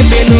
પેલું વાગી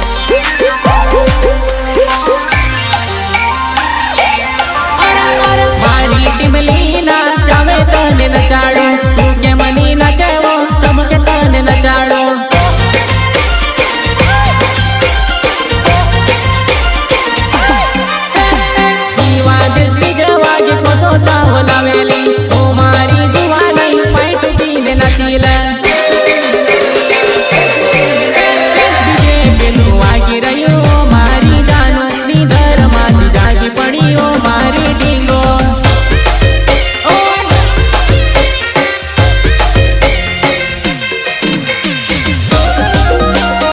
ભોલાવેલી.